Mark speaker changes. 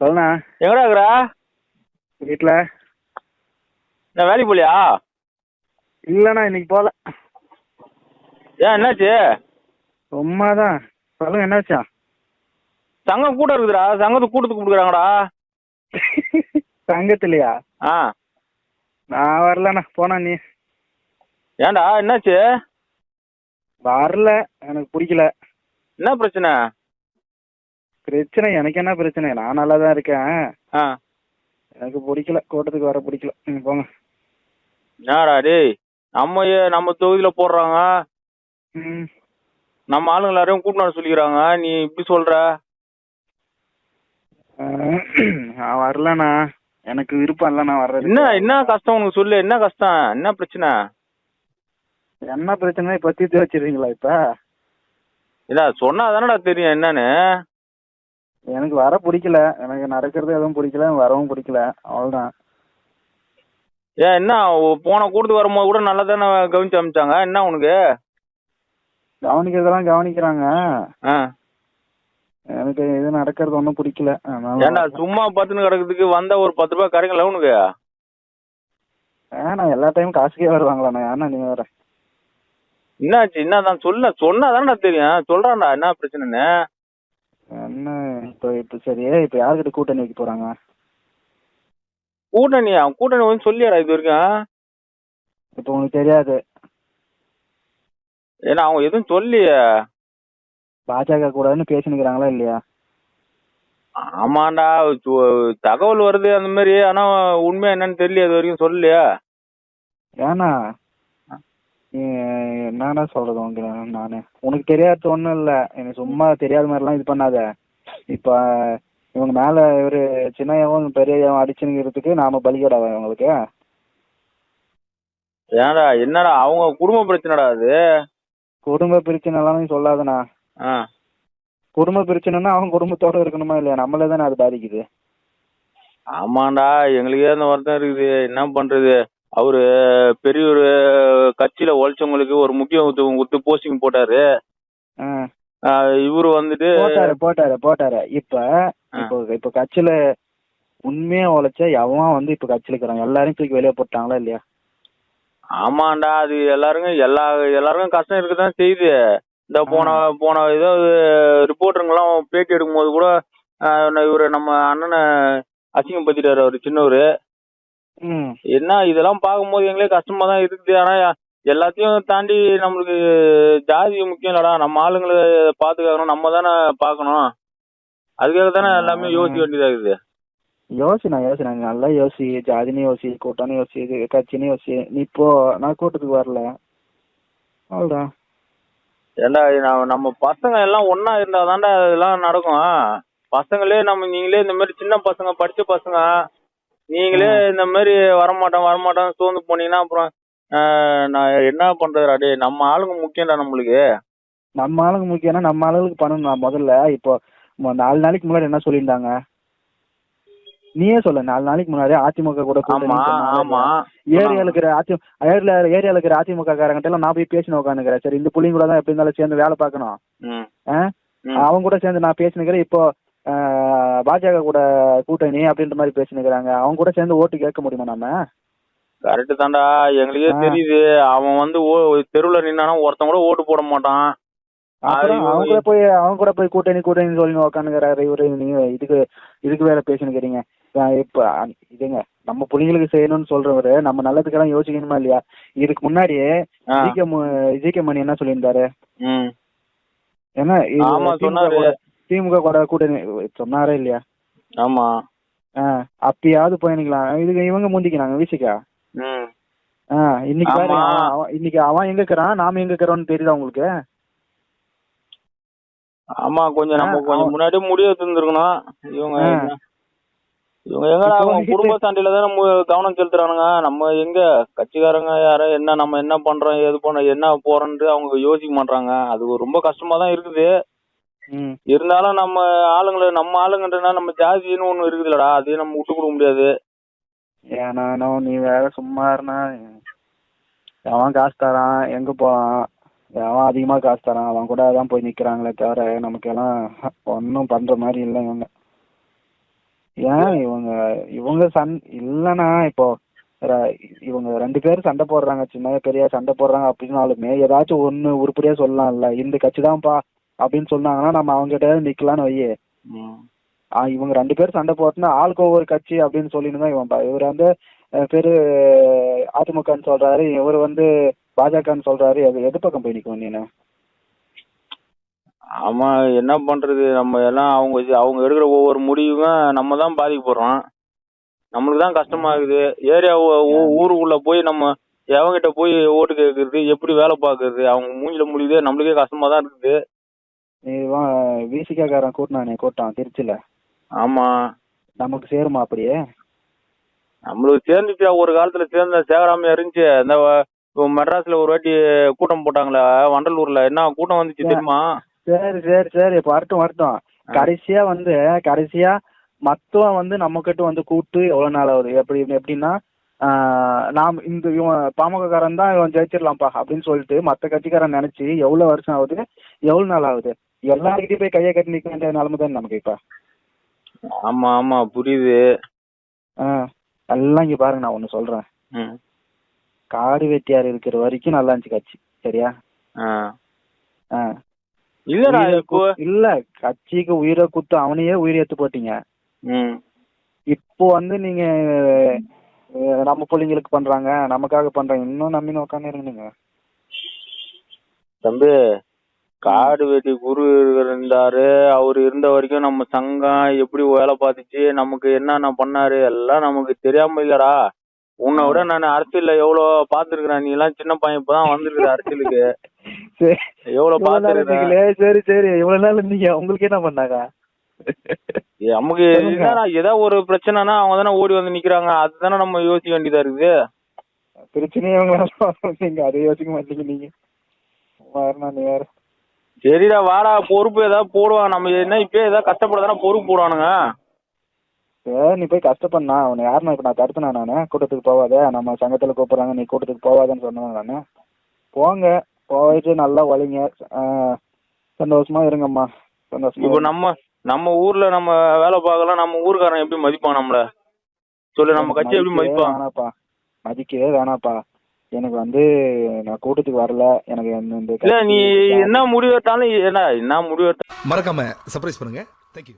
Speaker 1: சொல்லுண்ணா.
Speaker 2: எங்கடா இருக்கிற?
Speaker 1: வீட்டில்
Speaker 2: நான் வேலைக்கு போலியா?
Speaker 1: இல்லைண்ணா இன்னைக்கு போகல
Speaker 2: ஏன் என்னாச்சு?
Speaker 1: சும்மா தான் சொல்லுங்க என்னாச்சா?
Speaker 2: சங்கம் கூட்டம் இருக்குதுடா. சங்கத்துக்கு கூட்டத்துக்கு கொடுக்குறாங்கடா.
Speaker 1: சங்கத்துலையா
Speaker 2: ஆ.
Speaker 1: நான் வரலண்ணா. போனா நீ.
Speaker 2: ஏன்டா என்னாச்சு?
Speaker 1: வரல. எனக்கு பிடிக்கல.
Speaker 2: என்ன பிரச்சனை?
Speaker 1: பிரச்சனை எனக்கு என்ன பிரச்சனை? நான் நல்லா தான் இருக்கேன்.
Speaker 2: ஆ.
Speaker 1: எனக்கு பிடிக்கல. கூட்டத்துக்கு வர பிடிக்கல. ம் போங்க.
Speaker 2: என்னடா டேய்? நம்ம ஏ- நம்ம தொகுதியில் போடுறாங்க.
Speaker 1: ம்.
Speaker 2: நம்ம ஆளுங்க எல்லாரையும் கூட்டிட்டு வர சொல்லிக்கிறாங்க. நீ இப்படி சொல்ற?
Speaker 1: அஹ், நான் வரலண்ணா. எனக்கு விருப்பம் இல்லைண்ணா வர்றது
Speaker 2: என்ன என்ன கஷ்டம் உனக்கு சொல்லு? என்ன கஷ்டம்? என்ன பிரச்சனை?
Speaker 1: என்ன பிரச்சனை இப்போ தீர்த்து வச்சிருக்கீங்களா இப்போ?
Speaker 2: இல்ல சொன்னா தானடா தெரியும் என்னன்னு?
Speaker 1: எனக்கு வர பிடிக்கல. எனக்கு நடக்கிறது எதுவும் பிடிக்கல வரவும் பிடிக்கல. அவ்வளோதான்
Speaker 2: ஏன் என்ன போன கூட்டத்துக்கு வரும்போது கூட நல்லா தானே கவனிச்சு அமிச்சாங்க என்ன உனக்கு?
Speaker 1: கவனிக்கிறதெல்லாம் கவனிக்கிறாங்க. எனக்கு இது நடக்கிறது ஒன்றும் பிடிக்கல.
Speaker 2: ஏன்டா சும்மா பத்துன்னு கிடக்கிறதுக்கு வந்தா ஒரு பத்து ரூபாய் கரைங்கல உனக்கு?
Speaker 1: ஏன்னா எல்லா டைமும் காசுக்கே வருவாங்களாண்ணா. ஏன்னா நீ வேற?
Speaker 2: என்னாச்சு? என்னதான்? சொல்ல சொன்னா தானடா தெரியும். சொல்றான்டா என்ன பிரச்சனைன்னு.
Speaker 1: என்ன இப்போ இப்போ சரி இப்போ யார்கிட்ட கூட்டணி வைக்க போறாங்க?
Speaker 2: கூட்டணி அவன் கூட்டணி வந்து சொல்லியாடா இது வரைக்கும்?
Speaker 1: இப்போ உனக்கு தெரியாது.
Speaker 2: ஏன்னா அவன் எதுவும் சொல்லியே
Speaker 1: பாஜக கூடன்னு பேசினுக்கிறாங்களா இல்லையா?
Speaker 2: ஆமாண்டா தகவல் வருது அந்த மாதிரி ஆனா உண்மை என்னன்னு தெரியல இது வரைக்கும் சொல்லலையா.
Speaker 1: ஏன்னா என்னடா சொல்றது உங்களுக்கு நானு உனக்கு தெரியாத ஒன்றும் இல்லை. எனக்கு சும்மா தெரியாத மாதிரிலாம் இது பண்ணாத. இப்போ இவங்க மேலே இவர் சின்னையாவும் பெரியவும் அடிச்சுங்கிறதுக்கு நாம பலிகடாவா இவங்களுக்கு?
Speaker 2: ஏன்டா என்னடா அவங்க குடும்ப பிரச்சனைடா அது?
Speaker 1: குடும்ப பிரச்சனைலாம் நீ சொல்லாதண்ணா. குடும்ப பிரச்சனைனா அவன் குடும்பத்தோட இருக்கணுமா இல்லையா? நம்மளே தானே அது பாதிக்குது.
Speaker 2: ஆமாண்டா எங்களுக்கே அந்த வருத்தம் இருக்குது. என்ன பண்றது? அவரு பெரிய ஒரு கட்சியில உழைச்சவங்களுக்கு ஒரு முக்கியத்துவம் கொடுத்து போஸ்டிங் போட்டாரு. இவரு வந்துட்டு
Speaker 1: போட்டாரு போட்டாரு போட்டாரு. இப்ப இப்போ இப்ப கட்சியில உண்மையா உழைச்சா எவன் வந்து இப்ப கட்சியில இருக்கிறான் எல்லாரையும் தூக்கி வெளியே போட்டாங்களா இல்லையா?
Speaker 2: ஆமாண்டா அது எல்லாருக்கும் எல்லா எல்லாருக்கும் கஷ்டம் இருக்கதான் செய்யுது. இந்த போன போன ஏதோ ரிப்போர்ட்டருங்கெல்லாம் பேட்டி எடுக்கும்போது கூட ஆஹ் நான் இவரு நம்ம அண்ணனை அசிங்கப்படுத்திட்டாரு அவரு சின்னவரு. என்ன இதெல்லாம் பார்க்கும்போது எங்களே கஷ்டமா தான் இருக்குது. ஆனா எல்லாத்தையும் தாண்டி நம்மளுக்கு ஜாதி முக்கியம் இல்லடா. நம்ம ஆளுங்களை பாத்துக்கணும் நம்ம தானே பார்க்கணும். அதுக்காக தானே எல்லாமே யோசிக்க வேண்டியதா இருக்குது.
Speaker 1: யோசினா யோசினா நல்லா யோசி. ஜாதினு யோசி கூட்டம்னு யோசி கட்சின்னு யோசி. நீ இப்போ நான் கூட்டத்துக்கு வரல. அவ்வளோதான்
Speaker 2: ஏண்டா நம்ம பசங்க எல்லாம் ஒண்ணா இருந்தா தாண்டா இதெல்லாம் நடக்கும். பசங்களே நம்ம நீங்களே இந்த மாதிரி சின்ன பசங்க படிச்ச பசங்க நீங்களே இந்த மாதிரி வரமாட்டோம் வரமாட்டோம் சோர்ந்து போனீங்கன்னா அப்புறம் நான் என்ன பண்றதுடா டேய் நம்ம ஆளுங்க முக்கியம்டா நம்மளுக்கு.
Speaker 1: நம்ம ஆளுங்க முக்கியம்னா நம்ம ஆளுங்களுக்கு பண்ணணும். முதல்ல இப்போ நாலு நாளைக்கு முன்னாடி என்ன சொல்லியிருந்தாங்க? நீயே சொல்லு. நாலு நாளைக்கு முன்னாடி அதிமுக கூட ஏரியால இருக்கிற அதி ஏரியா ஏரியால இருக்கிற அதிமுக காரங்கிட்ட எல்லாம் நான் போய் பேசின உட்காந்துக்கிறேன் சரி இந்த புள்ளிங்க கூட தான் எப்படி இருந்தாலும் சேர்ந்து வேலை பார்க்கணும். அவங்க கூட சேர்ந்து நான் பேசினுக்கிறேன். இப்போ பாஜக கூட கூட்டணி அப்படின்ற மாதிரி பேசினுக்கிறாங்க. அவங்க கூட சேர்ந்து ஓட்டு கேட்க முடியுமா நம்ம?
Speaker 2: கரெக்ட் தான்டா. எங்களுக்கே. தெரியுது. அவன் வந்து தெருவுல நின்னானா ஒருத்தன் கூட ஓட்டு போட மாட்டான்.
Speaker 1: அவங்க கூட போய் அவங்க கூட போய் கூட்டணி கூட்டணி சொல்லி உட்காந்துக்கிறாரு இவரு. நீங்க இதுக்கு இதுக்கு வேற பேசினுக்கிறீங்க. இப்ப இதுங்க நம்ம புள்ளிங்களுக்கு செய்யணும்னு சொல்றவரு நம்ம நல்லதுக்கெல்லாம் யோசிக்கணுமா இல்லையா? இதுக்கு முன்னாடி
Speaker 2: ஆ.
Speaker 1: ஜிகே ஜிகே மணி என்ன சொல்லியிருந்தாரு? ஏன்னா திமுக. கூட- கூட்டணி சொன்னாரே இல்லையா?
Speaker 2: ஆமா.
Speaker 1: அப்பயாவது போயிக்கலாம் இதுக்கு இவங்க முந்திக்கிறாங்க விசிக்கா இன்னைக்கு இன்னைக்கு அவன் எங்க இருக்கிறான் நாம எங்க இருக்கிறோம்னு தெரியுதா உங்களுக்கு?
Speaker 2: ஆமா கொஞ்சம் நம்ம கொஞ்சம் முன்னாடி முடிவு தந்துருக்கணும் இவங்க இவங்க எங்கடா அவங்க குடும்ப சண்டையில தானே கவனம் செலுத்துறானுங்க. நம்ம எங்க கட்சிக்காரங்க யார என்ன நம்ம என்ன பண்றோம் எது பண்ண என்ன போறோம்னு அவங்க யோசிக்க மாட்டாங்க அது ரொம்ப கஷ்டமா தான் இருக்குது. இருந்தாலும் நம்ம ஆளுங்களை நம்ம ஆளுங்கன்றனா நம்ம ஜாதின்னு ஒண்ணு இருக்குதுலடா அதையும் நம்ம விட்டு கொடுக்க முடியாது.
Speaker 1: ஏன்னா நீ வேற சும்மா இருந்தா அவன் காசு தரான்? எங்க போவான் அவன் அதிகமா காசு தரான்? அவன் கூட தான் போய் நிக்கிறாங்களே தவிர நமக்கு எல்லாம் ஒன்றும் பண்ற மாதிரி இல்லை இவங்க. ஏன் இவங்க இவங்க சண் இல்லைன்னா இப்போ இவங்க ரெண்டு பேரும் சண்டை போடுறாங்க. சின்ன பெரிய சண்டை போடுறாங்க. அப்படின்னாலுமே ஏதாச்சும் ஒண்ணு உருப்படியா சொல்லலாம்ல. இந்த கட்சி தான்ப்பா. அப்படின்னு சொன்னாங்கன்னா நம்ம அவங்க கிட்ட நிக்கலாம்னு வையே. இவங்க ரெண்டு பேரும் சண்டை போட்டுனா ஆளுக்கு ஒவ்வொரு கட்சி அப்படின்னு சொல்லிட்டு தான் இவன் இவர் வந்து பேரு அதிமுகன்னு சொல்றாரு இவர் வந்து பாஜகன்னு சொல்றாரு. எது எது பக்கம் போய் நிற்கும் நீனு
Speaker 2: ஆமா என்ன பண்றது? நம்ம எல்லாம் அவங்க அவங்க எடுக்கிற ஒவ்வொரு முடிவும் நம்ம தான் பாதிக்கப்படுறோம். நம்மளுக்கு தான் கஷ்டமா இருக்குது ஏரியா ஊருக்குள்ள போய் நம்ம எவங்கிட்ட போய் ஓட்டு கேட்கறது எப்படி வேலை பார்க்கறது அவங்க மூஞ்சில முடியுது நம்மளுக்கே கஷ்டமா தான் இருக்குது.
Speaker 1: இவன் விசிகாக்காரன் கூட்டினானே கூட்டான் திருச்சியில
Speaker 2: ஆமா.
Speaker 1: நமக்கு சேருமா அப்படியே?
Speaker 2: நம்மளுக்கு சேர்ந்துச்சு ஒரு காலத்துல சேர்ந்த சேகராமையா இருந்துச்சு. இந்த இப்போ மெட்ராஸ்ல ஒரு வாட்டி கூட்டம் போட்டாங்களே வண்டலூர்ல. என்ன கூட்டம் வந்துச்சு தெரியுமா?
Speaker 1: சரி சரி சரி வரட்டும் வரட்டும். கடைசியா வந்து கடைசியா மத்தவன் வந்து நம்ம கிட்ட வந்து கூட்டு எவ்வளவு நாள் ஆகுது? எப்படி எப்படின்னா நாம் இந்த இவன் பாமக காரன் தான் இவன் ஜெயிச்சிடலாம்ப்பா அப்படின்னு சொல்லிட்டு மத்த கட்சிக்காரன் நினைச்சு எவ்வளவு வருஷம் ஆகுது? எவ்வளவு நாள் ஆகுது? எல்லாருக்கிட்டையும் போய் கையை கட்டி நிக்க வேண்டிய நிலைமை தான் நமக்கு இப்ப?
Speaker 2: ஆமா ஆமா புரியுது.
Speaker 1: எல்லாம் இங்க பாருங்க நான் ஒண்ணு சொல்றேன். காடு வெட்டியார் இருக்கிற வரைக்கும் நல்லா இருந்துச்சு கட்சி சரியா?
Speaker 2: இல்லடா இப்போ
Speaker 1: இல்ல கட்சிக்கு உயிரை குத்து அவனையே உயிரை எடுத்து போட்டீங்க. இப்போ வந்து நீங்க நம்ம பிள்ளைங்களுக்கு பண்றாங்க நமக்காக பண்றாங்க இன்னும் நம்பின உட்காந்து இருங்க
Speaker 2: தம்பி காடு வெட்டி குரு இருந்தாரு. அவர் இருந்த வரைக்கும் நம்ம சங்கம் எப்படி வேலை பார்த்துச்சு நமக்கு என்னென்ன பண்ணாரு எல்லாம் நமக்கு தெரியாம இல்லடா. உன்னை விட நான் அரசியல்ல எவ்வளவு பாத்துருக்கிறேன் நீ எல்லாம் சின்ன பையன் இப்பதான் வந்திருக்கிற அரசியலுக்கு. எவ்வளவு
Speaker 1: இருந்தீங்களே. சரி சரி. இவ்வளவு நாள் இருந்தீங்க. உங்களுக்கு என்ன பண்ணாங்க?
Speaker 2: நமக்கு. என்னடா ஏதோ ஒரு பிரச்சனைனா அவங்க தானே ஓடி வந்து நிக்கிறாங்க. அதுதானே நம்ம யோசிக்க வேண்டியதா இருக்குது.
Speaker 1: பிரச்சனையே நீங்க அதை யோசிக்க மாட்டீங்க நீங்க வரணும் நீ வேற.
Speaker 2: சரிடா வாடா பொறுப்பு ஏதாவது போடுவான் நம்ம என்ன இப்பயே ஏதாவது கஷ்டப்பட பொறுப்பு போடுவானுங்க.
Speaker 1: சரி நீ போய் கஷ்டப்பண்ணா உன்னை யாருன்னா இப்ப நான் தடுத்தனா நானு? கூட்டத்துக்கு போவாத. நம்ம சங்கத்துல கூப்பிடுறாங்க. நீ கூட்டத்துக்கு போவாதன்னு சொன்னேன் நானு. போங்க. போயிட்டு நல்லா ஒழிங்க. சந்தோஷமா இருங்கம்மா. சந்தோஷமா
Speaker 2: இப்போ. நம்ம நம்ம ஊர்ல நம்ம வேலை பார்க்கலாம் நம்ம ஊர்க்காரன் எப்படி மதிப்பான் நம்மள? சொல்லு நம்ம கட்சி எப்படி மதிப்பான்
Speaker 1: வேணாப்பா மதிக்கவே வேணாப்பா எனக்கு வந்து நான் கூட்டத்துக்கு வரல. எனக்கு இந்த- இந்த
Speaker 2: இல்ல நீ என்ன முடிவு எடுத்தாலும் என்ன என்ன முடிவு எடுத்தாலும்
Speaker 3: மறக்காம சர்ப்ரைஸ் பண்ணுங்க. தேங்க்யூ